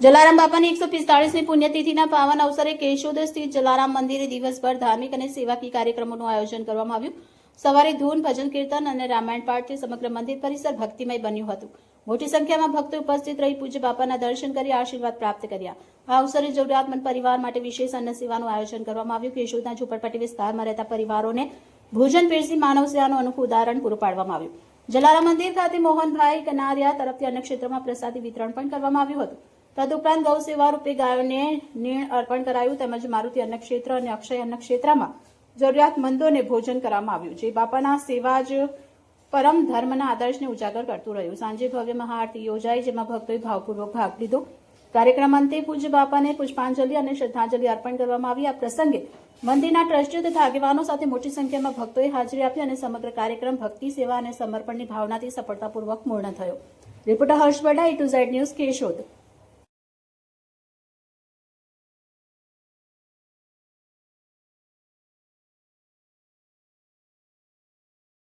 જલારામ બાપાની એકસો પિસ્તાળીસમી પુણ્યતિથિના પાવન અવસરે કેશોદ સ્થિત જલારામ મંદિરે દિવસભર ધાર્મિક અને સેવાકીય કાર્યક્રમોનું આયોજન કરવામાં આવ્યું. સવારે ધૂન, ભજન, કીર્તન અને રામાયણ પાઠથી સમગ્ર મંદિર પરિસર ભક્તિમય બન્યું હતું. મોટી સંખ્યામાં ભક્તો ઉપસ્થિત રહી પૂજ્ય બાપાના દર્શન કરી આશીર્વાદ પ્રાપ્ત કર્યા. આ અવસરે જરૂરિયાતમંદ પરિવાર માટે વિશેષ અન્ન સેવાનું આયોજન કરવામાં આવ્યું. કેશોદના ઝુંપડપટ્ટી વિસ્તારમાં રહેતા પરિવારોને ભોજન પીરસી માનવ સેવાનું અનોખું ઉદાહરણ પૂરું પાડવામાં આવ્યું. જલારામ મંદિર ખાતે મોહનભાઈ કનારિયા તરફથી અન્ય ક્ષેત્રમાં પ્રસાદી વિતરણ પણ કરવામાં આવ્યું હતું. તદુપરાંત ગૌ સેવા રૂપે ગાયોને નીણ અર્પણ કરાયું તેમજ મારુતિ અન્નક્ષેત્ર અને અક્ષય અન્નક્ષેત્રમાં જરૂરિયાતમંદોને ભોજન કરવામાં આવ્યું જે બાપાના સેવા જ પરમ ધર્મના આદર્શને ઉજાગર કરતું રહ્યું. સાંજે ભવ્ય મહાઆરતી યોજાઈ જેમાં ભક્તોએ ભાવપૂર્વક ભાગ લીધો. કાર્યક્રમ અંતે પૂજ્ય બાપાને પુષ્પાંજલિ અને શ્રદ્ધાંજલિ અર્પણ કરવામાં આવી. આ પ્રસંગે મંદિરના ટ્રસ્ટીઓ તથા આગેવાનો સાથે મોટી સંખ્યામાં ભક્તોએ હાજરી આપી અને સમગ્ર કાર્યક્રમ ભક્તિ, સેવા અને સમર્પણની ભાવનાથી સફળતાપૂર્વક પૂર્ણ થયો. Reporter Harsh A to Z news Keshod.